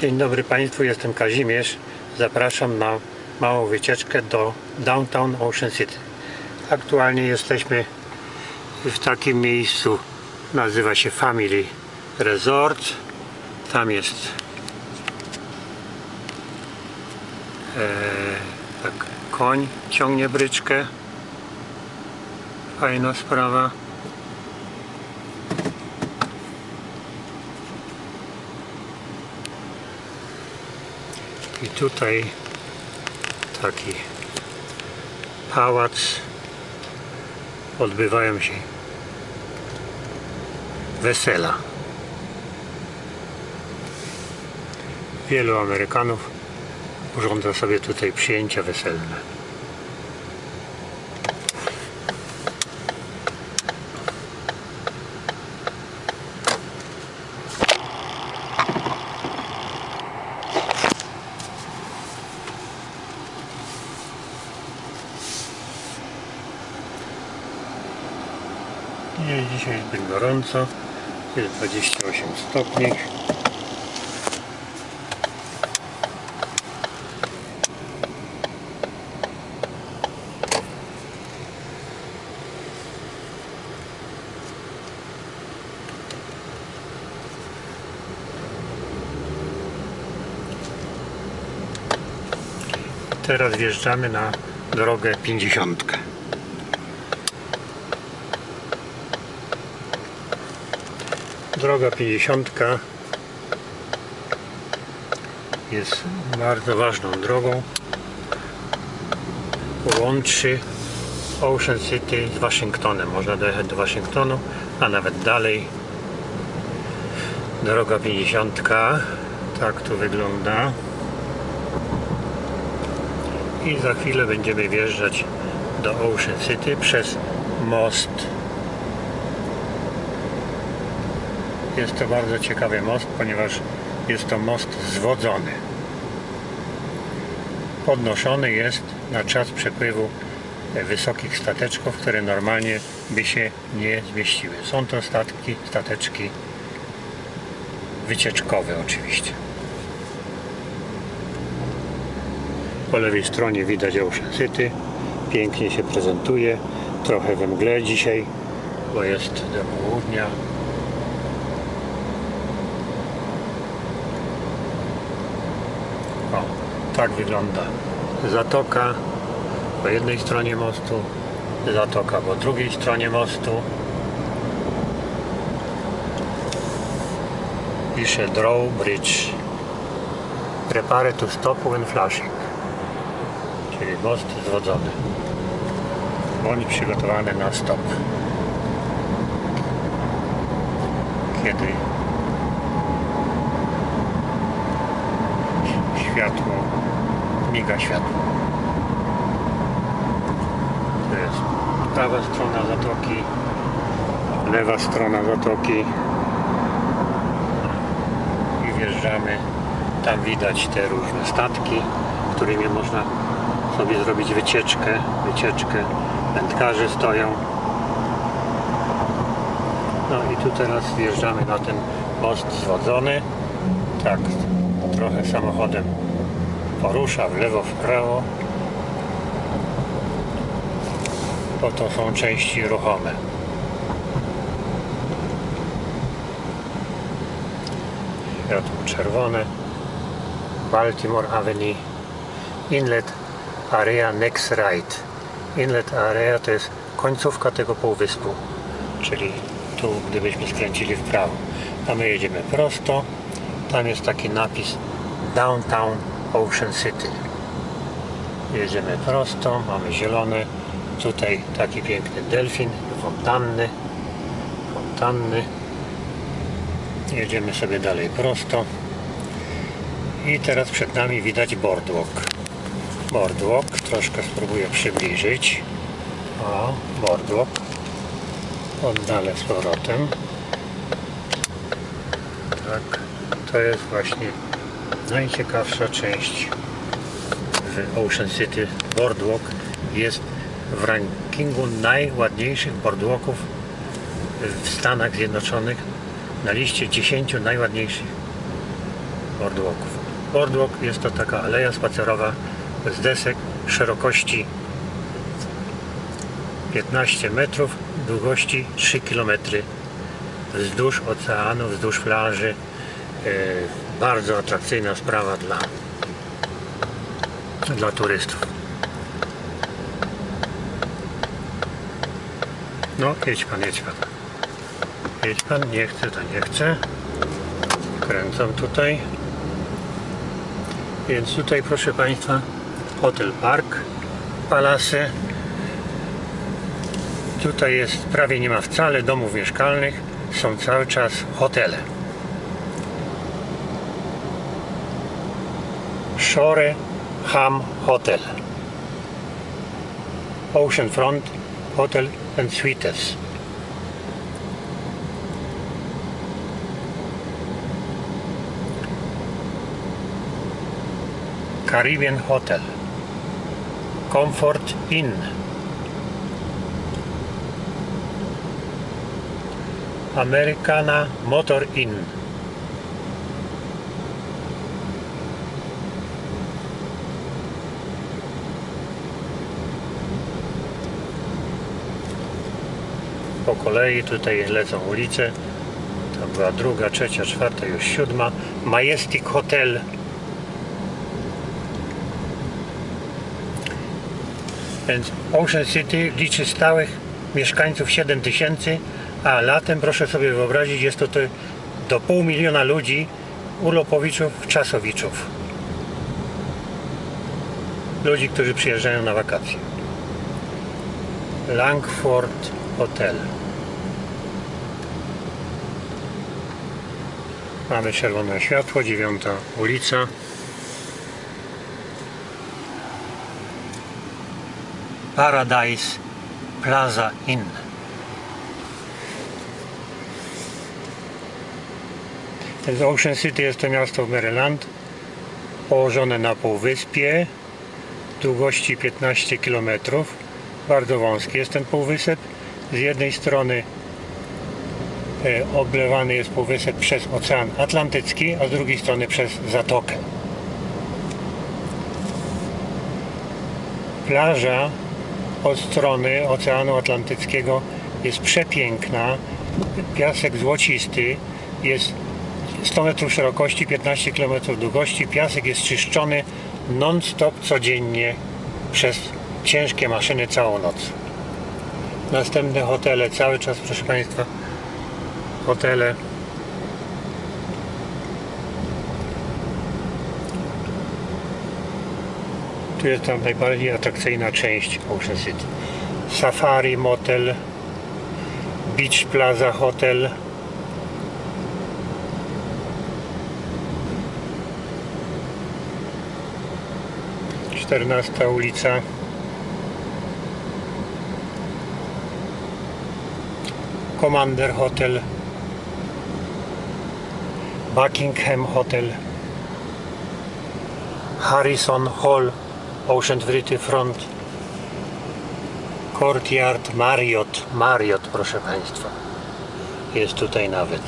Dzień dobry Państwu, jestem Kazimierz. Zapraszam na małą wycieczkę do Downtown Ocean City. Aktualnie jesteśmy w takim miejscu, nazywa się Family Resort. Tam jest e, tak, koń ciągnie bryczkę. Fajna sprawa. Tutaj taki pałac. Odbywają się wesela. Wielu Amerykanów urządza sobie tutaj przyjęcia weselne. Nie jest dzisiaj zbyt gorąco. Jest 28 stopni. Teraz wjeżdżamy na drogę 50. Droga 50 jest bardzo ważną drogą. Łączy Ocean City z Waszyngtonem. Można dojechać do Waszyngtonu, a nawet dalej. Droga 50 tak tu wygląda. I za chwilę będziemy wjeżdżać do Ocean City przez most Jest to bardzo ciekawy most, ponieważ jest to most zwodzony. Podnoszony jest na czas przepływu wysokich stateczków, które normalnie by się nie zmieściły. Są to statki, stateczki wycieczkowe oczywiście. Po lewej stronie widać Ocean City. Pięknie się prezentuje. Trochę we mgle dzisiaj, bo jest do południa. O, tak wygląda zatoka po jednej stronie mostu, zatoka po drugiej stronie mostu. Pisze Drawbridge. Prepare to stop when flashing. Czyli most zwodzony. Bądź przygotowany na stop. Kiedy światło, miga światło. To jest prawa strona zatoki, lewa strona zatoki i wjeżdżamy. Tam widać te różne statki, którymi można sobie zrobić wycieczkę, wycieczkę. Wędkarze stoją. No i tu teraz wjeżdżamy na ten most zwodzony. Tak, trochę samochodem porusza w lewo, w prawo. Bo to są części ruchome. Światło czerwone. Baltimore Avenue. Inlet Area Next Right. Inlet Area to jest końcówka tego półwyspu. Czyli tu, gdybyśmy skręcili w prawo. A my jedziemy prosto. Tam jest taki napis Downtown Ocean City. Jedziemy prosto, mamy zielony. Tutaj taki piękny delfin, fontanny. Fontanny. Jedziemy sobie dalej prosto. I teraz przed nami widać boardwalk. Boardwalk, troszkę spróbuję przybliżyć. O, boardwalk. Oddalę z powrotem. Tak, to jest właśnie najciekawsza część w Ocean City. Boardwalk jest w rankingu najładniejszych boardwalków w Stanach Zjednoczonych na liście 10 najładniejszych boardwalków. Boardwalk jest to taka aleja spacerowa z desek szerokości 15 metrów, długości 3 km wzdłuż oceanu, wzdłuż plaży. Bardzo atrakcyjna sprawa dla, dla turystów. No, jedź pan, jedź pan. Jedź pan, nie chce, to nie chce. Kręcam tutaj. Więc tutaj, proszę Państwa, Hotel Park Palace. Tutaj jest, prawie nie ma wcale domów mieszkalnych, są cały czas hotele. Shore Ham Hotel. Oceanfront Hotel and Suites. Caribbean Hotel. Comfort Inn. Americana Motor Inn. Po kolei tutaj lecą ulice. To była druga, trzecia, czwarta, już siódma. Majestic Hotel. Więc Ocean City liczy stałych mieszkańców 7 tysięcy, a latem proszę sobie wyobrazić, jest to, to do pół miliona ludzi, urlopowiczów, czasowiczów. Ludzi, którzy przyjeżdżają na wakacje. Langford Hotel. Mamy czerwone światło, dziewiąta ulica. Paradise Plaza Inn. Z Ocean City jest to miasto w Maryland, położone na półwyspie, długości 15 km. Bardzo wąski jest ten półwysep. Z jednej strony oblewany jest półwysep przez Ocean Atlantycki, a z drugiej strony przez Zatokę. Plaża od strony Oceanu Atlantyckiego jest przepiękna. Piasek złocisty jest 100 metrów szerokości, 15 km długości. Piasek jest czyszczony non-stop codziennie przez ciężkie maszyny całą noc. Następne hotele, cały czas proszę Państwa, hotele. Tu jest tam najbardziej atrakcyjna część Ocean City. Safari Motel, Beach Plaza Hotel. Czternasta ulica. Commander Hotel. Buckingham Hotel. Harrison Hall Ocean Frity Front Courtyard Marriott. Marriott proszę Państwa. Jest tutaj nawet.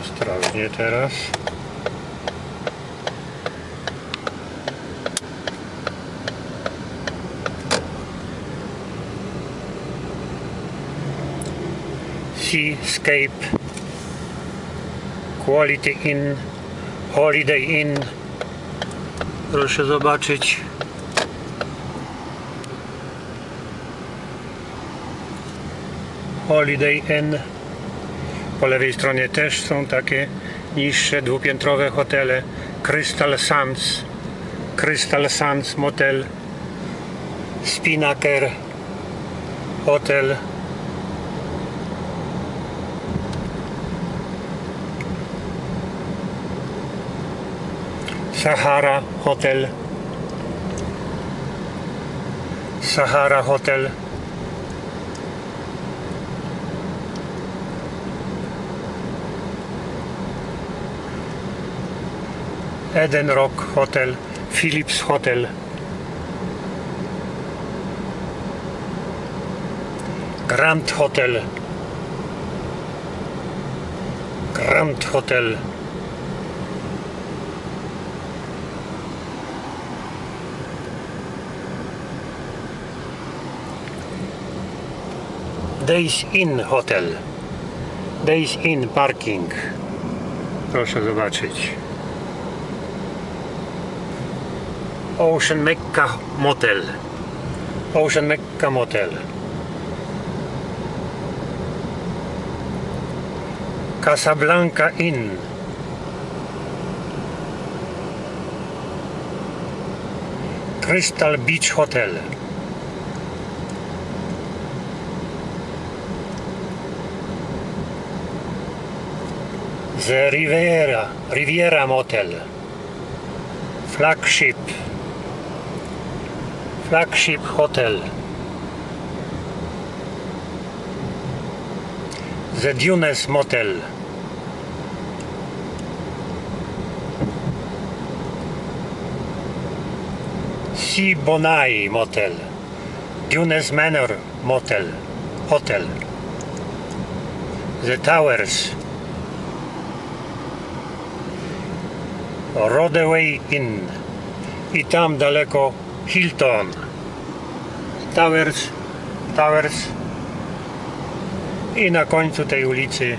Ostrożnie teraz. Seascape Quality Inn Holiday Inn Proszę zobaczyć. Holiday Inn. Po lewej stronie też są takie niższe, dwupiętrowe hotele. Crystal Sands. Crystal Sands Motel. Spinnaker Hotel. Sahara Hotel. Sahara Hotel. Eden Rock Hotel Philips Hotel. Grand Hotel. Grand Hotel Days Inn Hotel. Days Inn Parking. Proszę zobaczyć. Ocean Mecca Motel. Ocean Mecca Motel. Casablanca Inn. Crystal Beach Hotel. The Riviera, Riviera Motel. Flagship. Flagship Hotel. The Dunes Motel. Sea Bonai Motel. Dunes Manor Motel. Hotel. The Towers. Rodeway Inn. I tam daleko Hilton. Towers. Towers. I na końcu tej ulicy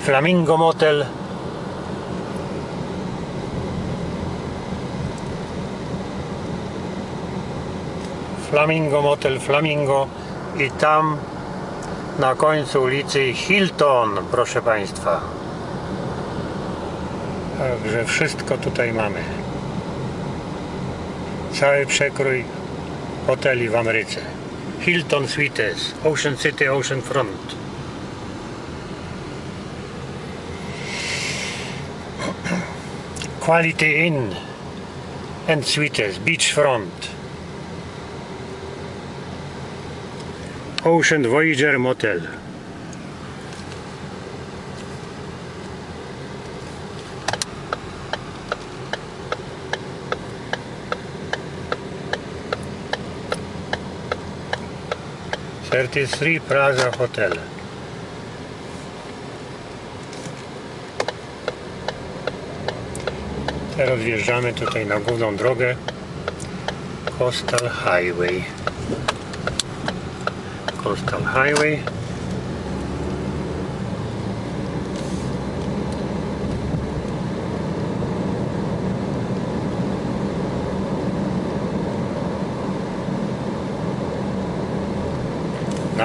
Flamingo Motel. Flamingo Motel Flamingo i tam na końcu ulicy Hilton, proszę Państwa. Także wszystko tutaj mamy. Cały przekrój hoteli w Ameryce. Hilton Suites, Ocean City, Ocean Front. Quality Inn and Suites, Beachfront. Ocean Voyager Motel. Thirty-three Plaza Hotel. Teraz wjeżdżamy tutaj na główną drogę Coastal Highway. Coastal Highway.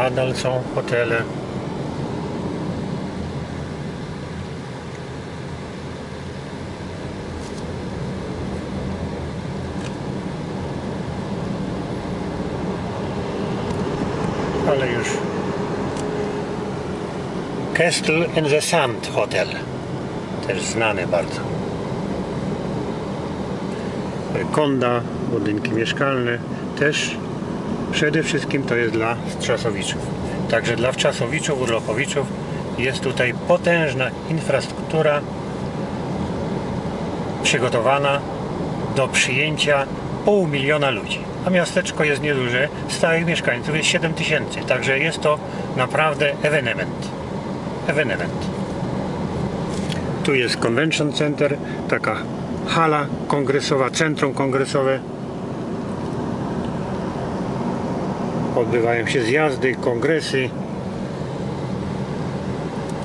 Nadal są hotele. Ale już. Castle in the Sand Hotel. Też znany bardzo. Konda, budynki mieszkalne też przede wszystkim to jest dla Strzasowiczów. Także dla Wczasowiczów, Urlopowiczów jest tutaj potężna infrastruktura przygotowana do przyjęcia pół miliona ludzi. A miasteczko jest nieduże, stałych mieszkańców jest 7 tysięcy. Także jest to naprawdę ewenement. Ewenement. Tu jest Convention Center, taka hala kongresowa, centrum kongresowe. Odbywają się zjazdy, kongresy,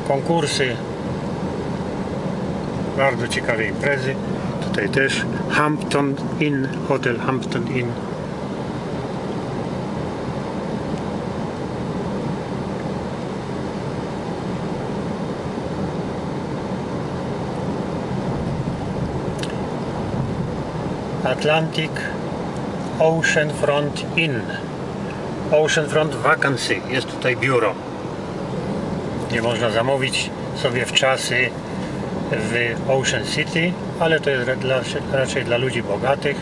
konkursy. Bardzo ciekawe imprezy. Tutaj też Hampton Inn, hotel Hampton Inn. Atlantic Oceanfront Inn. Oceanfront Vacancy. Jest tutaj biuro. Nie można zamówić sobie w czasy w Ocean City, ale to jest dla, raczej dla ludzi bogatych.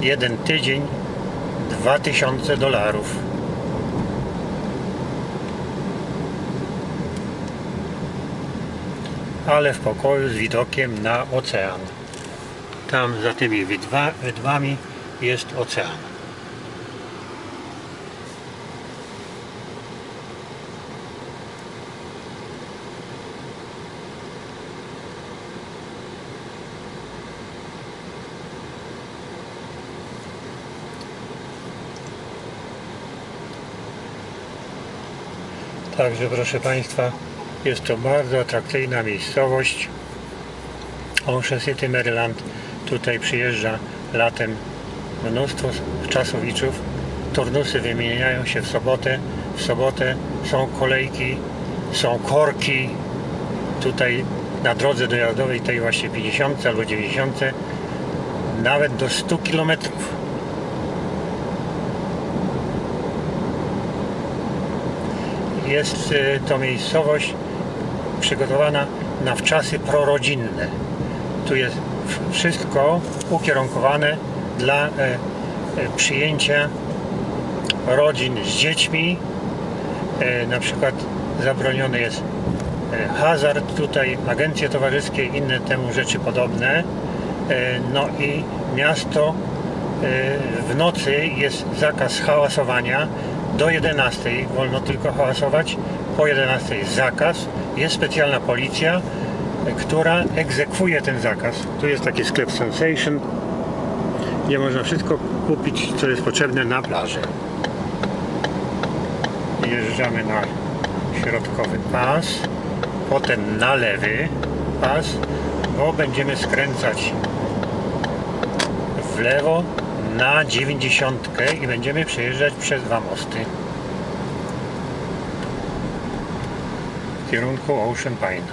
Jeden tydzień 2000 dolarów. Ale w pokoju z widokiem na ocean. Tam za tymi wydwa, wydwami jest ocean. Także proszę Państwa, jest to bardzo atrakcyjna miejscowość. Ocean City, Maryland. Tutaj przyjeżdża latem mnóstwo czasowiczów. Turnusy wymieniają się w sobotę. W sobotę są kolejki, są korki. Tutaj na drodze dojazdowej tej właśnie 50 albo 90 nawet do 100 kilometrów. Jest e, to miejscowość przygotowana na wczasy prorodzinne. Tu jest wszystko ukierunkowane dla e, e, przyjęcia rodzin z dziećmi. E, Na przykład zabroniony jest hazard tutaj, agencje towarzyskie i inne temu rzeczy podobne. No i miasto w nocy jest zakaz hałasowania. Do 11 wolno tylko hałasować, po 11 jest zakaz. Jest specjalna policja, która egzekwuje ten zakaz. Tu jest taki sklep Sensation, gdzie można wszystko kupić, co jest potrzebne na plaży. Jeżdżamy na środkowy pas, potem na lewy pas, bo będziemy skręcać w lewo na 90 i będziemy przejeżdżać przez dwa mosty w kierunku Ocean Pine.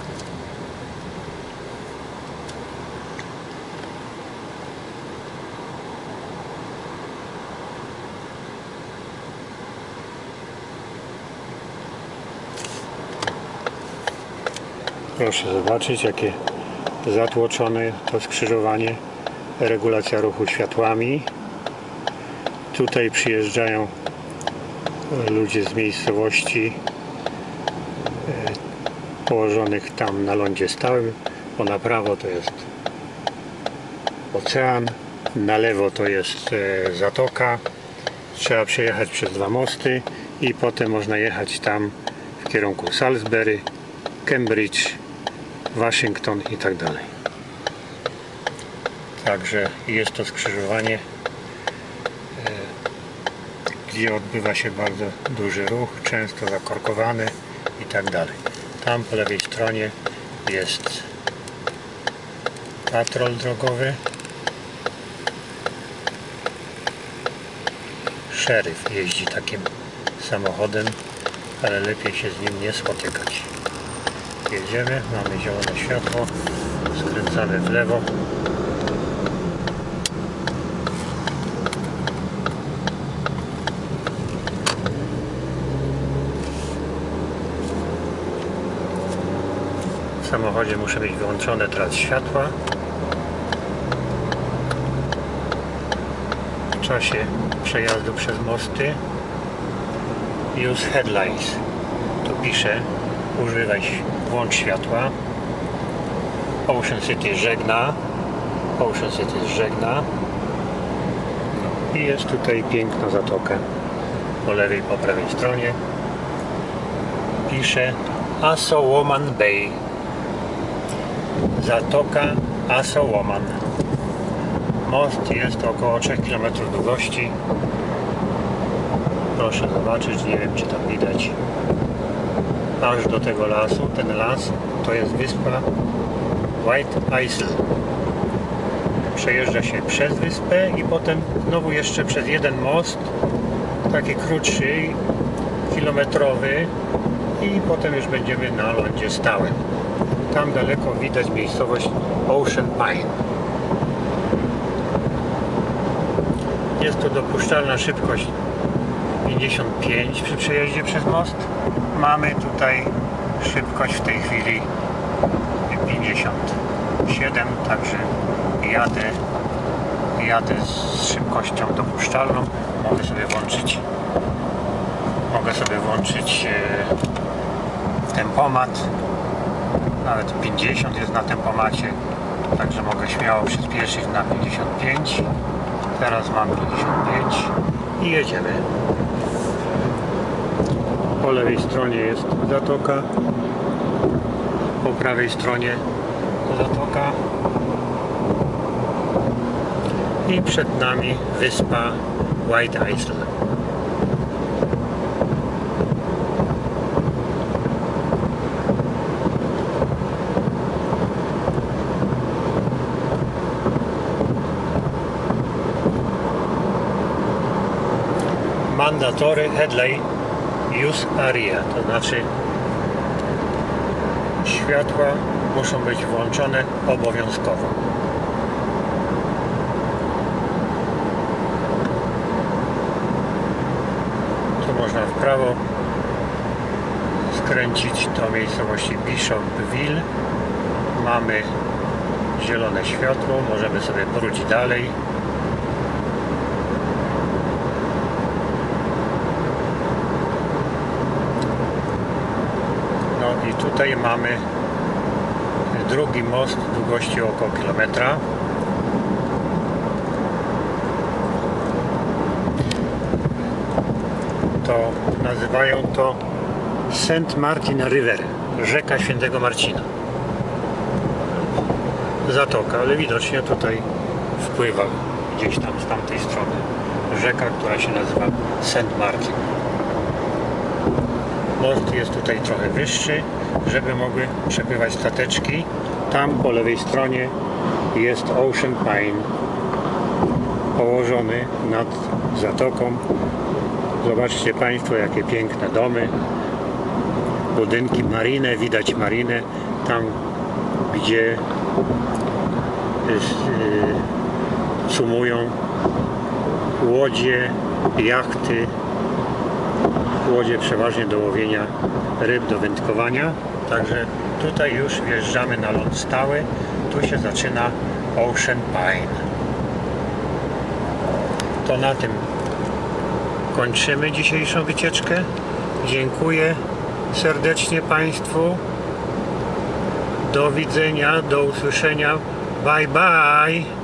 Proszę zobaczyć, jakie zatłoczone to skrzyżowanie, regulacja ruchu światłami. Tutaj przyjeżdżają e, ludzie z miejscowości e, położonych tam na lądzie stałym, bo na prawo to jest ocean, na lewo to jest e, zatoka. Trzeba przejechać przez dwa mosty i potem można jechać tam w kierunku Salisbury, Cambridge, Waszyngton i tak dalej. Także jest to skrzyżowanie, gdzie odbywa się bardzo duży ruch, często zakorkowany i tak dalej. Tam po lewej stronie jest patrol drogowy. Szeryf jeździ takim samochodem, ale lepiej się z nim nie spotykać. Jedziemy, mamy zielone światło, skręcamy w lewo. Samochodzie muszę mieć wyłączone teraz światła. W czasie przejazdu przez mosty use headlights. Tu pisze używaj, włącz światła. Ocean City żegna. Ocean City żegna. I jest tutaj piękna zatoka. Po lewej, po prawej stronie pisze Assawoman Bay. Zatoka Assawoman. Most jest około 3 km długości. Proszę zobaczyć, nie wiem czy tam widać aż do tego lasu. Ten las to jest wyspa White Isle. Przejeżdża się przez wyspę i potem znowu jeszcze przez jeden most, taki krótszy, kilometrowy i potem już będziemy na lądzie stałym. Tam daleko widać miejscowość Ocean Pine. Jest to dopuszczalna szybkość 55 przy przejeździe przez most. Mamy tutaj szybkość w tej chwili 57, także jadę, jadę z szybkością dopuszczalną. Mogę sobie włączyć mogę sobie włączyć e, tempomat. Nawet 50 jest na tempomacie, także mogę śmiało przyspieszyć na 55. Teraz mam 55 i jedziemy. Po lewej stronie jest zatoka, po prawej stronie zatoka i przed nami wyspa White Isle. Mandatory headlight use area, to znaczy światła muszą być włączone obowiązkowo. Tu można w prawo skręcić do miejscowości Bishopville. Mamy zielone światło, możemy sobie powrócić dalej. No i tutaj mamy drugi most długości około kilometra. To nazywają to St. Martin River, rzeka Świętego Marcina. Zatoka, ale widocznie tutaj wpływa gdzieś tam z tamtej strony rzeka, która się nazywa St. Martin. Most jest tutaj trochę wyższy, żeby mogły przepływać stateczki. Tam po lewej stronie jest Ocean Pine położony nad zatoką. Zobaczcie Państwo, jakie piękne domy, budynki, marinę, widać marinę, tam gdzie jest, y, sumują łodzie, jachty, łodzie przeważnie do łowienia ryb, do wędkowania. Także tutaj już wjeżdżamy na ląd stały. Tu się zaczyna Ocean Pine. To na tym kończymy dzisiejszą wycieczkę. Dziękuję serdecznie Państwu. Do widzenia, do usłyszenia. Bye bye.